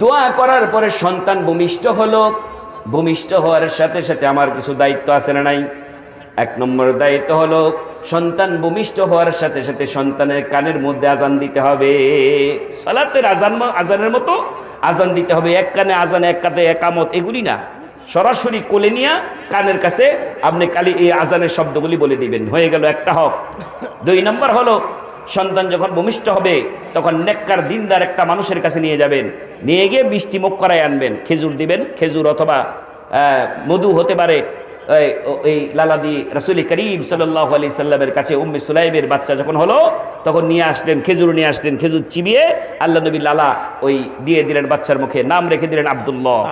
দোয়া করার পরে সন্তান ভূমিষ্ঠ হলো। ভূমিষ্ঠ হওয়ার সাথে সাথে আমার কিছু দায়িত্ব আছে না নাই? এক নম্বর দায়িত্ব হলো সন্তান ভূমিষ্ঠ হওয়ার সাথে সাথে সন্তানের কানের মধ্যে আজান দিতে হবে। সালাতের আজান আজানের মতো আজান দিতে হবে। এক কানে আজান, এক কাতে একামত, এগুলি না। সরাসরি কোলে নিয়ে কানের কাছে আপনি কালি এই আজানের শব্দগুলি বলে দিবেন। হয়ে গেল একটা হক। দুই নম্বর হলো সন্তান যখন ভূমিষ্ঠ হবে তখন নেককার দিনদার একটা মানুষের কাছে নিয়ে যাবেন। নিয়ে গিয়ে মিষ্টি মুখ করায় আনবেন। খেজুর দিবেন খেজুর অথবা মধু হতে পারে। এই লালাদি রসুল করিম সাল্লাহ আলি সাল্লামের কাছে উম্মি সুলাইমের বাচ্চা যখন হলো তখন নিয়ে আসলেন খেজুর নিয়ে আসলেন খেজুর চিবিয়ে আল্লাহ নবী লালা ওই দিয়ে দিলেন বাচ্চার মুখে নাম রেখে দিলেন আবদুল্লাহ।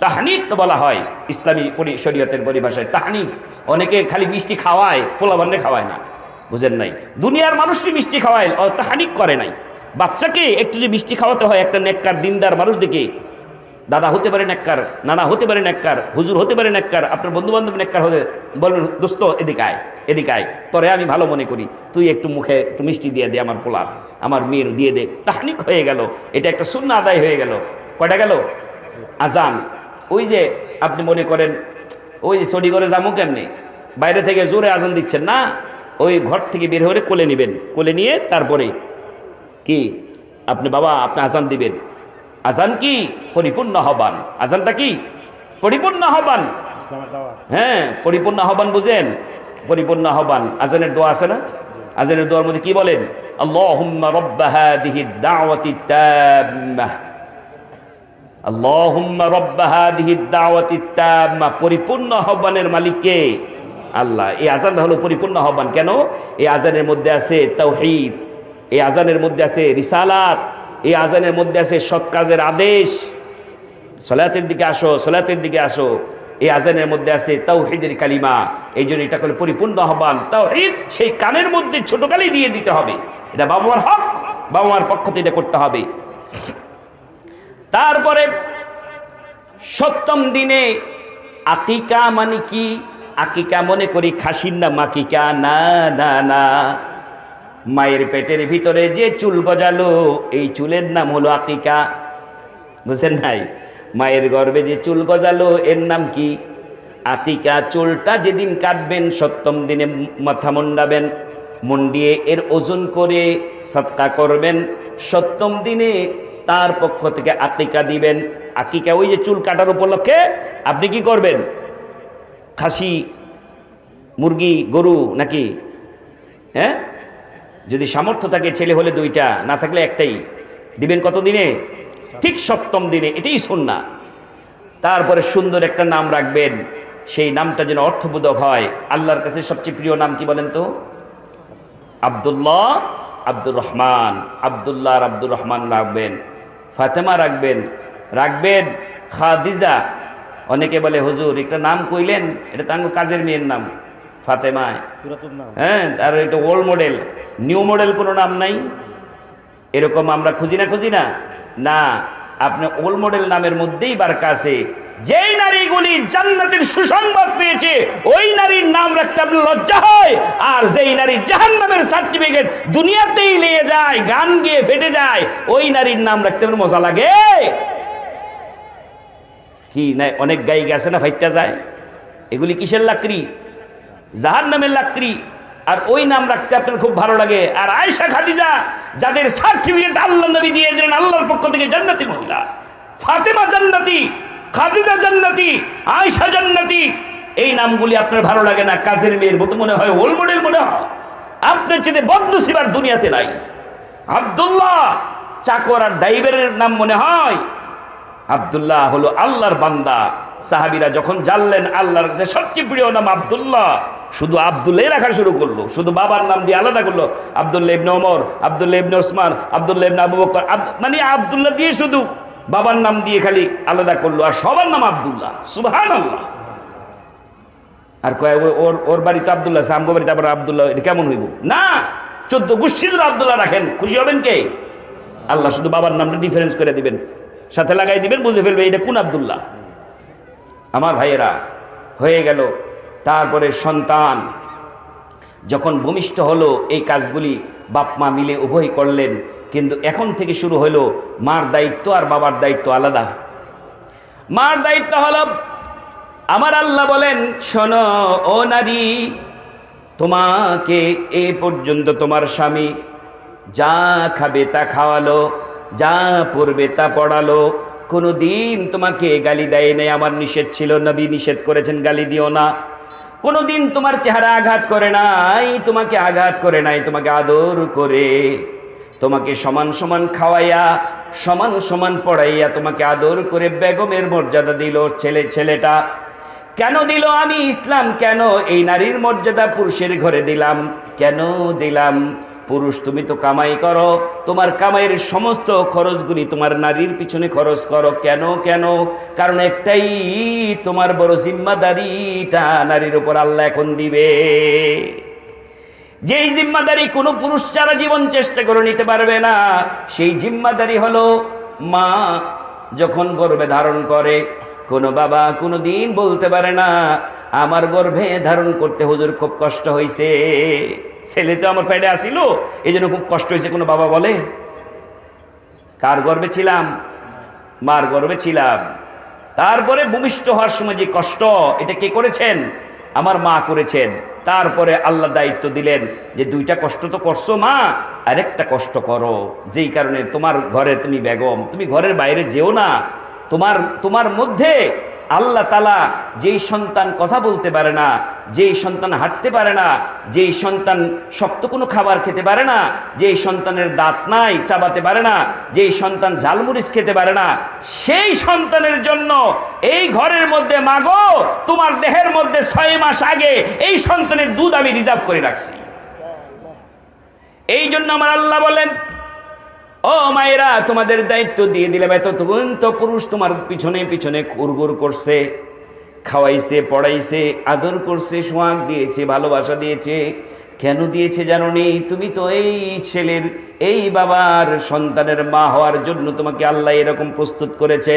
তাহানিক। তো বলা হয় ইসলামী পরি- শরীয়তের পরিভাষায় তাহানিক। অনেকে খালি মিষ্টি খাওয়ায় পোলাবান্নে খাওয়ায় না। বুঝেন নাই। দুনিয়ার মানুষটি মিষ্টি খাওয়ায়, ও তাহানিক করে নাই। বাচ্চাকে একটু যে মিষ্টি খাওয়াতে হয়, একটা নেককার দিনদার মানুষ দেখে, দাদা হতে পারে নেককার, নানা হতে পারে নেককার, হুজুর হতে পারে নেককার, আপনার বন্ধু বান্ধব নেককার হতে, বলেন, দোস্ত, এদিকে আয় এদিকে আয়, তরে আমি ভালো মনে করি, তুই একটু মুখে একটু মিষ্টি দিয়ে দে আমার পোলার, আমার মেয়ের দিয়ে দে। তাহানিক হয়ে গেল। এটা একটা শূন্য আদায় হয়ে গেল। কটা গেল? আজান। ওই যে আপনি মনে করেন, ওই যে চড়ি করে যাব কেমনি? বাইরে থেকে জোরে আজান দিচ্ছেন না? ওই ঘর থেকে বের হয়ে কোলে নেবেন। কোলে নিয়ে তারপরে কি? আপনি বাবা আপনি আজান দিবেন। আজান কি? পরিপূর্ণ আহ্বান। আজানটা কি? পরিপূর্ণ দাওয়াত। হ্যাঁ পরিপূর্ণ আহ্বান বুঝেন। পরিপূর্ণ আহ্বান। আজানের দোয়া আছে না? আজানের দোয়ার মধ্যে কি বলেন? আল্লাহুম্মা রাব্বা হাদিহি দাওয়াতি তাম্মাহ আল্লাহুম্মা রাব্বা হাদিহি দাওয়াতি তাম্মাহ পরিপূর্ণ আহ্বানের মালিক কে? আল্লাহ। এই আজানটা হলো পরিপূর্ণ আহ্বান। কেন? এই আজানের মধ্যে আছে তাওহীদ, এই আজানের মধ্যে আছে রিসালাত, এই আজানের মধ্যে আছে সৎ কাজের আদেশ। সলাতের দিকে আসো, সলাতের দিকে আসো। এই আজানের মধ্যে আছে তাওহিদের কালিমা। এই জন্য এটা করে পরিপূর্ণ আহ্বান। তাওহিদ সেই কানের মধ্যে ছোটকালেই দিয়ে দিতে হবে। এটা বাবা মার হক, বাবা মার পক্ষ থেকে এটা করতে হবে। তারপরে সপ্তম দিনে আকিকা মানে কি? আকিকা মনে করি খাসির না মাকিকা না না না। মায়ের পেটের ভিতরে যে চুল গজালো, এই চুলের নাম হলো আকিকা। বুঝলেন নাই? মায়ের গর্ভে যে চুল গজালো, এর নাম কি? আতিকা চুলটা যেদিন কাটবেন, সপ্তম দিনে মাথা মুন্ডাবেন, মুন্ডিয়ে এর ওজন করে সৎকা করবেন, সপ্তম দিনে তার পক্ষ থেকে আতিকা দিবেন। আকিকা ওই যে চুল কাটার উপলক্ষে আপনি কি করবেন? খাসি, মুরগি, গরু নাকি? হ্যাঁ? যদি সামর্থ্য থাকে ছেলে হলে দুইটা, না থাকলে একটাই। দিবেন কত দিনে? ঠিক সপ্তম দিনে, এটাই সন্না তারপরে সুন্দর একটা নাম রাখবেন, সেই নামটা যেন অর্থবোধক হয়। আল্লাহর কাছে সবচেয়ে প্রিয় নাম কি বলেন তো? আবদুল্লাহ, আব্দুর রহমান। আবদুল্লাহ আর আব্দুর রহমান রাখবেন। ফাতেমা রাখবেন। রাখবেন খাদিজা। অনেকে বলে হুজুর একটা নাম কইলেন এটা তাঙ্গ কাজের মেয়ের নাম ফাতেমায় হ্যাঁ আর এটা ওল্ড মডেল নিউ মডেল কোনো নাম নাই। এরকম আমরা খুঁজি না খুঁজি না। না আপনি ওল্ড মডেল নামের মধ্যেই বারকা আছে। যেই নারীগুলি জান্নাতের সুসংবাদ পেয়েছে ওই নারীর নাম রাখতে আপনার লজ্জা হয়। আর যেই নারী জাহান্নামের সার্টিফিকেট দুনিয়াতেই নিয়ে যায় গান গিয়ে ফেটে যায় ওই নারীর নাম রাখতে আপনার মজা লাগে। কি না অনেক গায়িকা আছে না, ফাইটটা যায়? এগুলি কিসের লাকড়ি? জাহার নামের লাকড়ি। আর ওই নাম রাখতে আপনার খুব ভালো লাগে। আর আয়সা খাদিজা, যাদের সার্টিফিকেট আল্লাহ নবী দিয়ে দিলেন, আল্লাহর পক্ষ থেকে জান্নাতি মহিলা। ফাতেমা জান্নাতি, খাদিজা জান্নাতি আয়সা জান্নাতি। এই নামগুলি আপনার ভালো লাগে না, কাজের মেয়ের মতো মনে হয় ওল মডেল মনে হয়। আপনার চেয়ে বদনসিবার দুনিয়াতে নাই। আব্দুল্লাহ চাকর আর ড্রাইভারের নাম মনে হয় আব্দুল্লাহ হলো আল্লাহর বান্দা। সাহাবিরা যখন জানলেন আল্লাহর কাছে সবচেয়ে প্রিয় নাম আবদুল্লাহ, শুধু আব্দুল্লাহ রাখা শুরু করল, শুধু বাবার নাম দিয়ে আলাদা করল, আব্দুল্লাহ ইবনে ওমর, আব্দুল্লাহ ইবনে ওসমান, আব্দুল্লাহ ইবনে আবু বকর মানে আব্দুল্লাহ দিয়ে শুধু বাবার নাম দিয়ে খালি আলাদা করল, আর সবার নাম আবদুল্লাহ সুবহান আল্লাহ আর কয় ওর ওর বাড়িতে আবদুল্লাহ আছে, আমগো বাড়িতে আবার আব্দুল্লাহ, এটা কেমন হইব? না, চোদ্দ গোষ্ঠী যদি আব্দুল্লাহ রাখেন, খুশি হবেন কে? আল্লাহ শুধু বাবার নামটা ডিফারেন্স করে দিবেন। সাথে লাগাই দিবেন, বুঝে ফেলবে এটা কোন আব্দুল্লাহ। আমার ভাইয়েরা, হয়ে গেল। তারপরে সন্তান, যখন ভূমিষ্ঠ হলো, এই কাজগুলি বাপ মা মিলে উভয় করলেন, কিন্তু এখন থেকে শুরু হলো মার দায়িত্ব আর বাবার দায়িত্ব আলাদা। মার দায়িত্ব হলো, আমার আল্লাহ বলেন, শোন, ও নারী, তোমাকে এ পর্যন্ত তোমার স্বামী যা খাবে তা খাওয়ালো। যা পড়বে তা পড়ালো। কোনো দিন তোমাকে গালি দেয় নাই, আমার নিষেধ ছিল, নবী নিষেধ করেছেন, গালি দিও না। কোনো দিন তোমার চেহারা আঘাত করে নাই, তোমাকে আঘাত করে নাই, তোমাকে আদর করে। তোমাকে সমান সমান খাওয়াইয়া, সমান সমান পড়াইয়া, তোমাকে আদর করে বেগমের মর্যাদা দিল ছেলে, ছেলেটা। কেন দিল আমি ইসলাম? কেন এই নারীর মর্যাদা পুরুষের ঘরে দিলাম? কেন দিলাম? পুরুষ, তুমি তো কামাই করো। তোমার কামাইয়ের সমস্ত খরচগুলি তোমার নারীর পিছনে খরচ করো। কেন কেন? কারণ একটাই, তোমার বড় জিম্মাদারিটা নারীর উপর আল্লাহ এখন দিবে। যেই জিম্মাদারি কোনো পুরুষ সারা জীবন চেষ্টা করে নিতে পারবে না, সেই জিম্মাদারি হলো মা যখন গর্বে ধারণ করে কোনো বাবা কোনো দিন বলতে পারে না, আমার গর্ভে ধারণ করতে হুজুর খুব কষ্ট হয়েছে ছেলে তো আমার পেটে আসিল এই জন্য খুব কষ্ট হয়েছে কোনো বাবা বলে? কার গর্বে ছিলাম? মার গর্বে ছিলাম। তারপরে ভূমিষ্ঠ হওয়ার সময় যে কষ্ট, এটা কে করেছেন? আমার মা করেছেন। তারপরে আল্লাহ দায়িত্ব দিলেন যে, দুইটা কষ্ট তো করছ মা, আরেকটা কষ্ট করো। যেই কারণে তোমার ঘরে তুমি বেগম, তুমি ঘরের বাইরে যেও না। তোমার তোমার মধ্যে আল্লাহ তালা যেই সন্তান কথা বলতে পারে না, যেই সন্তান হাঁটতে পারে না, যেই সন্তান শক্ত কোনো খাবার খেতে পারে না, যেই সন্তানের দাঁত নাই, চাবাতে পারে না, যেই সন্তান ঝালমুড়িস খেতে পারে না, সেই সন্তানের জন্য এই ঘরের মধ্যে মাগো, তোমার দেহের মধ্যে ছয় মাস আগে এই সন্তানের দুধ আমি রিজার্ভ করে রাখছি। এই জন্য আমার আল্লাহ বলেন ও মায়েরা, তোমাদের দায়িত্ব দিয়ে দিলাম। এত তো পুরুষ তোমার পিছনে পিছনে খুরগুর করছে, খাওয়াইছে, পড়াইছে, আদর করছে, সোহাগ দিয়েছে, ভালোবাসা দিয়েছে। কেন দিয়েছে জানো নেই তুমি তো এই ছেলের, এই বাবার সন্তানের মা হওয়ার জন্য তোমাকে আল্লাহ এরকম প্রস্তুত করেছে।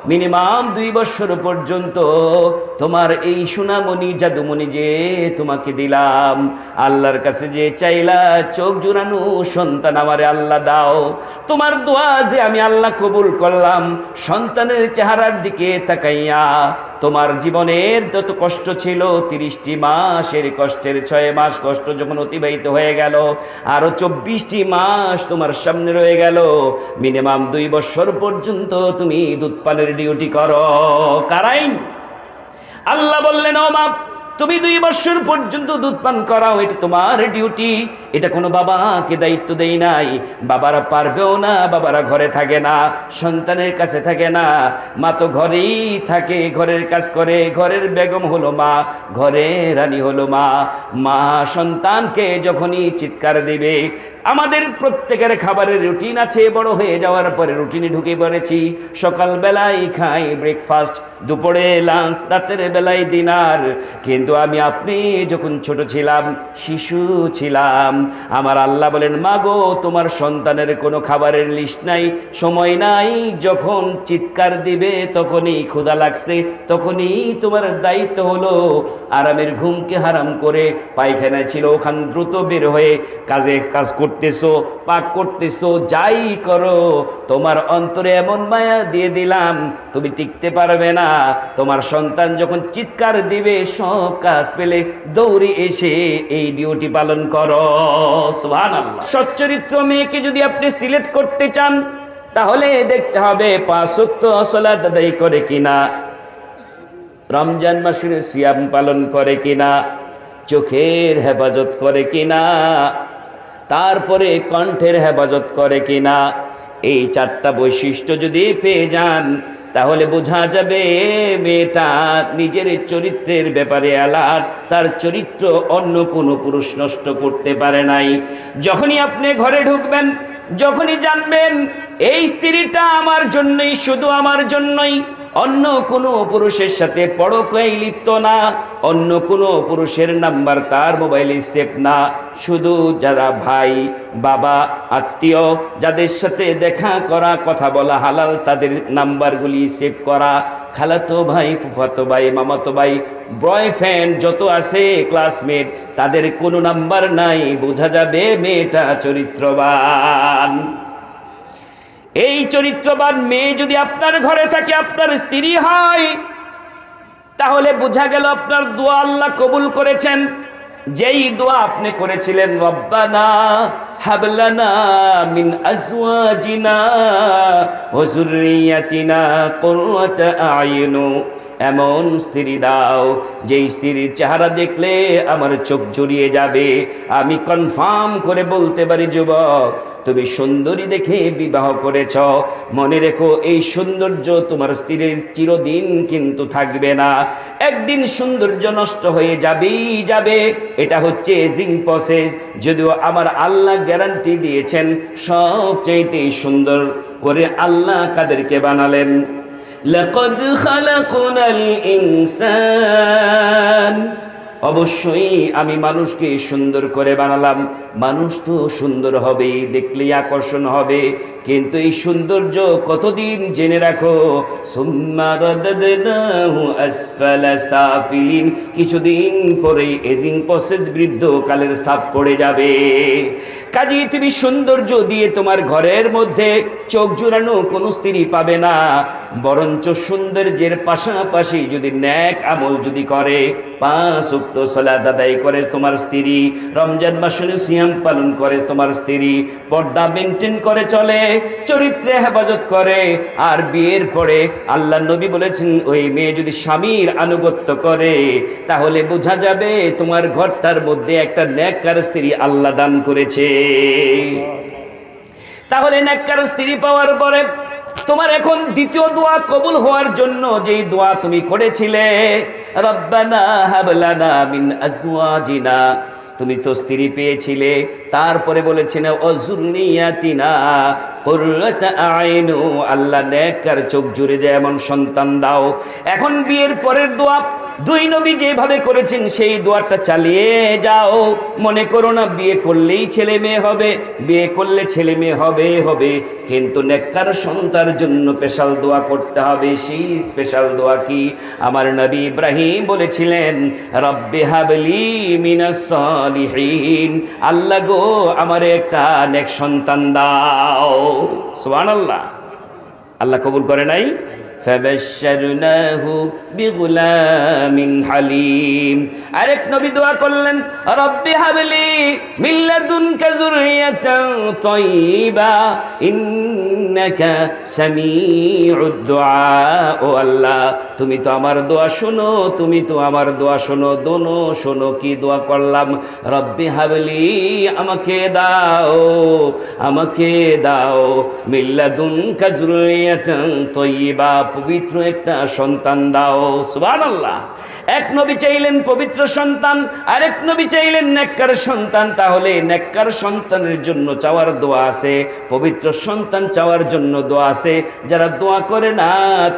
মিনিমাম দুই বছর পর্যন্ত তোমার এই সোনামণি জাদুমণি যে তোমাকে দিলাম, আল্লাহর কাছে যে চাইলা চোখ জোড়ানো সন্তান আমারে আল্লাহ দাও। তোমার দোয়া যে আমি আল্লাহ কবুল করলাম, সন্তানের চেহারার দিকে তাকাইয়া তোমার জীবনের যত কষ্ট ছিল, তিরিশটি মাসের কষ্টের ছয় মাস কষ্ট যখন অতিবাহিত হয়ে গেল, আরও চব্বিশটি মাস তোমার সামনে রয়ে গেল। মিনিমাম দুই বছর পর্যন্ত তুমি দুধ পানের ডিউটি করো। কারাইন। আল্লাহ বললেন, ও মা, তুমি দুই বছর পর্যন্ত দুধ পান করাও, এটা তোমার ডিউটি এটা কোনো বাবাকে দায়িত্ব দেই নাই। বাবারা পারবেও না, বাবারা ঘরে থাকে না, সন্তানের কাছে থাকে না। মা তো ঘরেই থাকে, ঘরের কাজ করে। ঘরের বেগম হলো মা ঘরে রানী হলো মা। মা সন্তানকে যখনই চিৎকার দিবে আমাদের প্রত্যেকের খাবারের রুটিন আছে, বড় হয়ে যাওয়ার পরে রুটিনে ঢুকে পড়েছি। সকালবেলায় খাই ব্রেকফাস্ট দুপুরে লাঞ্চ রাতের বেলায় ডিনার কিন্তু আমি আপনি যখন ছোট ছিলাম, শিশু ছিলাম, আমার আল্লাহ বলেন মাগো তোমার সন্তানের কোনো খাবারের লিস্ট নাই, সময় নাই। যখন চিৎকার দিবে, তখনই ক্ষুধা লাগছে, তখনই তোমার দায়িত্ব হলো আরামের ঘুমকে হারাম করে পায়খানায় ছিল। ওখান দ্রুত বের হয়ে কাজে কাজ করতেছো পাক করতেছো, যাই করো, তোমার অন্তরে এমন মায়া দিয়ে দিলাম, তুমি টিকতে পারবে না। তোমার সন্তান যখন চিৎকার দিবে, সব কাজ পেলে দৌড়ে এসে এই ডিউটি পালন করো। সচ্চরিত্র মেয়েকে যদি আপনি সিলেক্ট করতে চান, তাহলে দেখতে হবে পাঁচ ওয়াক্ত সালাত আদায় করে কিনা, রমজান মাসের সিয়াম পালন করে কিনা, চোখের হেফাজত করে কিনা। তারপরে কণ্ঠের হেফাজত করে কিনা? এই চারটা বৈশিষ্ট্য যদি পেয়ে যান, তাহলে বোঝা যাবে মেয়েটা নিজের চরিত্রের ব্যাপারে আলাদ তার চরিত্র অন্য কোনো পুরুষ নষ্ট করতে পারে নাই। যখনই আপনি ঘরে ঢুকবেন, যখনই জানবেন, এই স্ত্রীটা আমার জন্যই, শুধু আমার জন্যই। অন্য কোনো পুরুষের সাথে পরকাই লিপ্ত না, অন্য কোনো পুরুষের নাম্বার তার মোবাইলে সেভ না। শুধু যারা ভাই, বাবা, আত্মীয়, যাদের সাথে দেখা করা, কথা বলা হালাল, তাদের নাম্বারগুলি সেভ করা। খালাতো ভাই, ফুফাতো ভাই, মামাতো ভাই, বয়ফ্রেন্ড যত আছে, ক্লাসমেট, তাদের কোনো নাম্বার নাই, বোঝা যাবে মেয়েটা চরিত্রবান। এই চরিত্রবান মেয়ে যদি আপনার ঘরে থাকে, আপনার স্ত্রী হয়, তাহলে বোঝা গেল আপনার দোয়া আল্লাহ কবুল করেছেন। যেই দোয়া আপনি করেছিলেন, রব্বানা হাবলানা মিন আজওয়াজিনা ওয়া যুররিয়াতিনা কুররাতা আয়ুনু এমন স্ত্রী দাও, যেই স্ত্রীর চেহারা দেখলে আমার চোখ জড়িয়ে যাবে। আমি কনফার্ম করে বলতে পারি, যুবক, তুমি সুন্দরী দেখে বিবাহ করেছ। মনে রেখো, এই সৌন্দর্য তোমার স্ত্রীর চিরদিন কিন্তু থাকবে না। একদিন সৌন্দর্য নষ্ট হয়ে যাবেই যাবে। এটা হচ্ছে এজিং প্রসেস যদিও আমার আল্লাহ গ্যারান্টি দিয়েছেন, সবচাইতে সুন্দর করে আল্লাহ কাদেরকে বানালেন। لقد خلقنا الإنسان অবশ্যই আমি মানুষকে সুন্দর করে বানালাম মানুষ তো সুন্দর হবেই দেখলেই আকর্ষণ হবে কিন্তু এই সৌন্দর্য কতদিন জেনে রাখো? সাফিলিন। কিছুদিন পরেই এজিং প্রসেস বৃদ্ধ কালের সাপ পড়ে যাবে। কাজে তুমি সৌন্দর্য দিয়ে তোমার ঘরের মধ্যে চোখ জুড়ানো কোনো স্ত্রী পাবে না। বরঞ্চ সৌন্দর্যের পাশাপাশি যদি ন্যাক আমল যদি করে, পাঁচ উক্ত সলাদ আদায় করে তোমার স্ত্রী। রমজান মাসে সিয়াম পালন করে তোমার স্ত্রী। পর্দা মেনটেন করে চলে। চরিত্রে হেফাজত করে। আর বিয়ের পরে আল্লাহ নবী বলেছেন, ওই মেয়ে যদি স্বামীর আনুগত্য করে, তাহলে বোঝা যাবে তোমার ঘরটার মধ্যে একটা ন্যাক্কার স্ত্রী আল্লাহ দান করেছে। তাহলে ন্যাক্কার স্ত্রী পাওয়ার পরে তোমার এখন দ্বিতীয় দোয়া কবুল হওয়ার জন্য যেই দোয়া তুমি করেছিলে, রব্বানা হাবলানা মিন আজওয়াজিনা তুমি তো স্ত্রী পেয়েছিলে। তারপরে বলেছেন আইনু, আল্লাহ নেককার চোখ জুড়ে যায় এমন সন্তান দাও। এখন বিয়ের পরের দোয়া দুই নবী যেভাবে করেছেন, সেই দোয়াটা চালিয়ে যাও। মনে করো না, বিয়ে করলেই ছেলে মেয়ে হবে, বিয়ে করলে ছেলে মেয়ে হবে হবে। কিন্তু নেককার সন্তার জন্য স্পেশাল দোয়া করতে হবে। সেই স্পেশাল দোয়া কি? আমার নবী ইব্রাহিম বলেছিলেন, রব্বে হাবলি মিনাস সালিহিন। আল্লাহ গো, আমার একটা নেক সন্তান দাও। সুবহানাল্লাহ। আল্লাহ কবুল করে নাই? ফাবাশশারনাহু বিগুলামিন হালিম। আরেক নবী দোয়া করলেন, রব্বি হাবলি মিন লাদুনকা যুররিয়াতান তাইয়্যিবা ইন্নাকা সামিউদ দুআ। ও আল্লাহ, তুমি তো আমার দোয়া শোনো, তুমি তো আমার দোয়া শোনো, দোনো শোনো, কি দোয়া করলাম? রব্বি হাবলি, আমাকে দাও আমাকে দাও মিল্লাদুনকা যুররিয়াতান তাইয়্যিবা পবিত্র একটা সন্তান দাও, সুবহানাল্লাহ। এক নবী চাইলেন পবিত্র সন্তান, আরেক নবী চাইলেন নেককার সন্তান। তাহলে নেককার সন্তানের জন্য চাওয়ার দোয়া আছে, পবিত্র সন্তান চাওয়ার জন্য দোয়া আছে। যারা দোয়া করে না,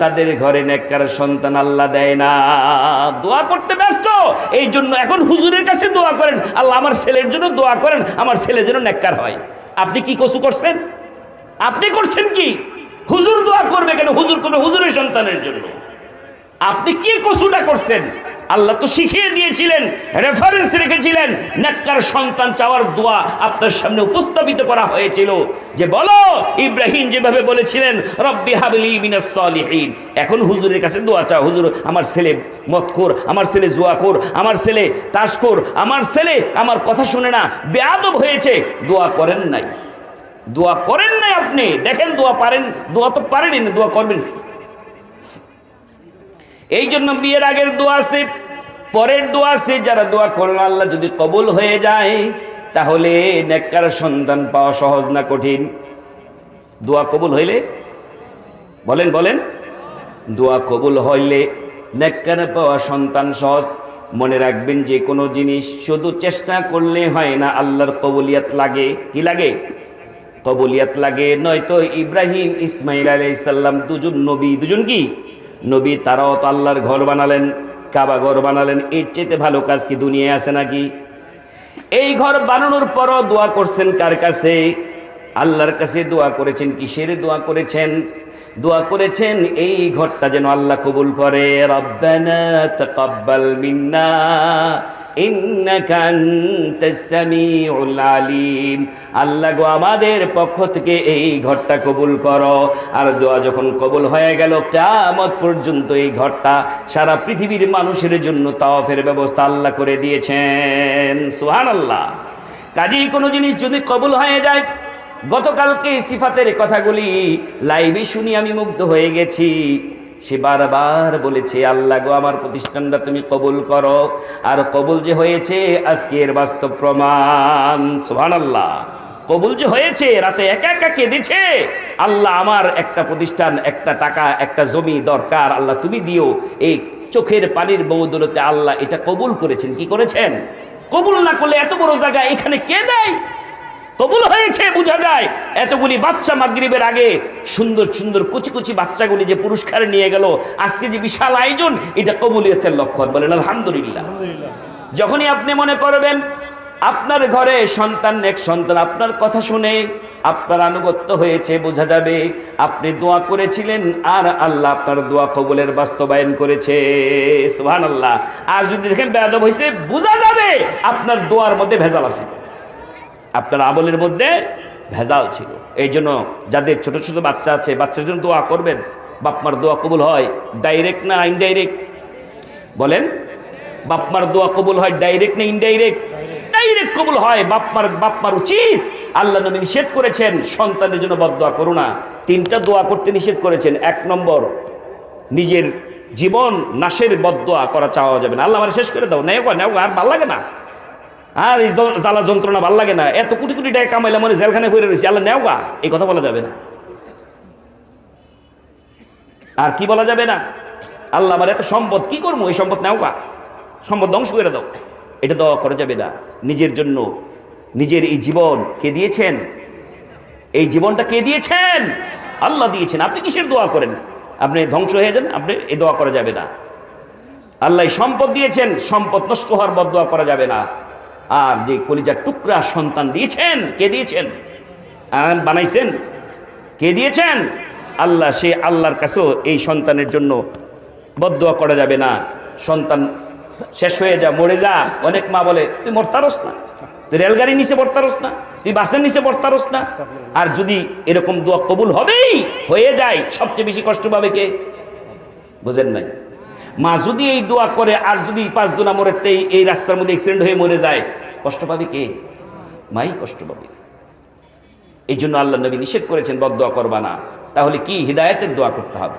তাদের ঘরে নেককার সন্তান আল্লাহ দেয় না। দোয়া করতে ব্যর্থ, এই জন্য এখন হুজুরের কাছে দোয়া করেন, আল্লাহ আমার ছেলের জন্য দোয়া করেন, আমার ছেলে যেন নেককার হয়। আপনি কি কসু করছেন? আপনি করছেন কি? হুজুর দোয়া করবে কেন? হুজুর করবে হুজুরের সন্তানের জন্য। আপনি কি কসুটা করছেন? আল্লাহ তো শিখিয়ে দিয়েছিলেন রেফারেন্স রেখেছিলেন, নেককার সন্তান চাওয়ার দোয়া আপনার সামনে উপস্থাপিত করা হয়েছিল। যে বলো, ইব্রাহিম যেভাবে বলেছিলেন, রব্বি হাবলি মিনাস সালিহিন। এখন হুজুরের কাছে দোয়া চাও, হুজুর, আমার ছেলে মতখোর আমার ছেলে জুয়াখোর, আমার ছেলে তাসখোর, আমার ছেলে আমার কথা শুনে না, বেয়াদব হয়েছে, দোয়া করেন নাই। দোয়া করেন নাই আপনি? দেখেন দোয়া পারেন, দোয়া তো পারেনই না, দোয়া করবেন এই জন্য বিয়ের আগের দোয়া আছে, পরের দোয়া আছে, যারা দোয়া করল আল্লাহ যদি কবুল হয়ে যায়, তাহলে নেককার সন্তান পাওয়া সহজ না কঠিন। দোয়া কবুল হইলে? বলেন বলেন। দোয়া কবুল হইলে নেককার পাওয়া সন্তান সহজ। মনে রাখবেন যে কোনো জিনিস শুধু চেষ্টা করলে হয় না, আল্লাহর কবুলিয়াত লাগে। কি লাগে? কবুলিয়াত লাগে। নয়তো ইব্রাহিম, ইসমাইল আলাইসাল্লাম দুজন নবী। দুজন কি? নবী তারাও তো আল্লাহর ঘর বানালেন, কাবা ঘর বানালেন। এর চেয়ে ভালো কাজ কি দুনিয়ায় আছে নাকি? এই ঘর বানানোর পরও দোয়া করছেন কার কাছে? আল্লাহর কাছে দোয়া করেছেন, কিসের দোয়া করেছেন? দোয়া করেছেন, এই ঘরটা যেন আল্লাহ কবুল করে। আলিম। আল্লাহ গো, আমাদের পক্ষ থেকে এই ঘরটা কবুল করো। আর দোয়া যখন কবুল হয়ে গেল, কিয়ামত পর্যন্ত এই ঘরটা সারা পৃথিবীর মানুষের জন্য তাওয়াফের ব্যবস্থা আল্লাহ করে দিয়েছেন। সুবহানাল্লাহ। কাজেই কোনো জিনিস যদি কবুল হয়ে যায় গতকালকে সিফাতের কথাগুলি লাইভে শুনি আমি মুগ্ধ হয়ে গেছি। সে বারবার বলেছে, আল্লাহ গো, আমার প্রতিষ্ঠানটা তুমি কবুল করো। আর কবুল যে হয়েছে আজকের বাস্তব প্রমাণ। সোহান আল্লাহ কবুল যে হয়েছে, রাতে একা একা কেঁদেছে। আল্লাহ আমার একটা প্রতিষ্ঠান, একটা টাকা, একটা জমি দরকার, আল্লাহ তুমি দিও। এই চোখের পানির বৌদলতে আল্লাহ এটা কবুল করেছেন। কি করেছেন? কবুল না করলে এত বড় জায়গা এখানে কে দেয় কবুল হয়েছে বোঝা যায়। এতগুলি বাচ্চা মাগরিবের আগে সুন্দর সুন্দর কুচি কুচি বাচ্চাগুলি যে পুরস্কার নিয়ে গেল আজকে যে বিশাল আয়োজন এটা কবুলিয়তের লক্ষণ বলেন আলহামদুলিল্লাহ। যখনই আপনি মনে করবেন আপনার ঘরে সন্তান এক সন্তান আপনার কথা শুনে আপনার আনুগত্য হয়েছে বোঝা যাবে আপনি দোয়া করেছিলেন আর আল্লাহ আপনার দোয়া কবুলের বাস্তবায়ন করেছে সুহান আল্লাহ আর যদি দেখেন বেয়াদব হয়েছে বোঝা যাবে আপনার দোয়ার মধ্যে ভেজাল আছে। আপনার আমলের মধ্যে ভেজাল ছিল। এই জন্য যাদের ছোট ছোট বাচ্চা আছে বাচ্চার জন্য দোয়া করবেন। বাপমার দোয়া কবুল হয় ডাইরেক্ট না ইনডাইরেক্ট বলেন, বাপমার দোয়া কবুল হয় ডাইরেক্ট না ইনডাইরেক্ট ডাইরেক্ট কবুল হয়, বাপমার বাপমার উচিত। আল্লাহ নবী নিষেধ করেছেন, সন্তানের জন্য বদোয়া করো না। তিনটা দোয়া করতে নিষেধ করেছেন। এক নম্বর, নিজের জীবন নাশের বদোয়া করা চাওয়া যাবে না। আল্লাহ আমার শেষ করে দাও। নেও নেও আর ভালো লাগে না। আর এই জ্বালা যন্ত্রণা ভালো লাগে না। এত কোটি কোটি টাকা কামাইলে মনে জেলখানে করে রয়েছে। আল্লাহ নেও গা, এই কথা বলা যাবে না। আর কি বলা যাবে না? আল্লাহ আমার এত সম্পদ, কি করব? এই সম্পদ নেও গা। সম্পদ ধ্বংস করে দাও। এটা দেওয়া করা যাবে না। নিজের জন্য, নিজের এই জীবন কে দিয়েছেন? এই জীবনটা কে দিয়েছেন? আল্লাহ দিয়েছেন। আপনি কিসের দোয়া করেন? আপনি ধ্বংস হয়ে যান, আপনি এই দোয়া করা যাবে না। আল্লাহ সম্পদ দিয়েছেন। সম্পদ নষ্ট হওয়ার বদ দোয়া করা যাবে না। আর যে কলিজার টুকরা সন্তান দিয়েছেন, কে দিয়েছেন? বানাইছেন? কে দিয়েছেন? আল্লাহ, সে আল্লাহর কাছেও এই সন্তানের জন্য বদোয়া করা যাবে না। সন্তান শেষ হয়ে যা, মরে যা। অনেক মা বলে, তুই মরতারস না। তুই রেলগাড়ি নিচে পড়তারস না। তুই বাসের নিচে পড়তারস না। আর যদি এরকম দোয়া কবুল হবেই, হয়ে যায়, সবচেয়ে বেশি কষ্ট পাবে কে? বুঝেন নাই? মা যদি এই দোয়া করে আর যদি পাঁচ দুনা মরেতেই এই রাস্তার মধ্যে অ্যাক্সিডেন্ট হয়ে মরে যায়, কষ্ট পাবে কে? মাই কষ্ট পাবে। এই জন্য আল্লাহ নবী নিষেধ করেছেন, বদ দোয়া করবা না। তাহলে কি? হৃদায়তের দোয়া করতে হবে।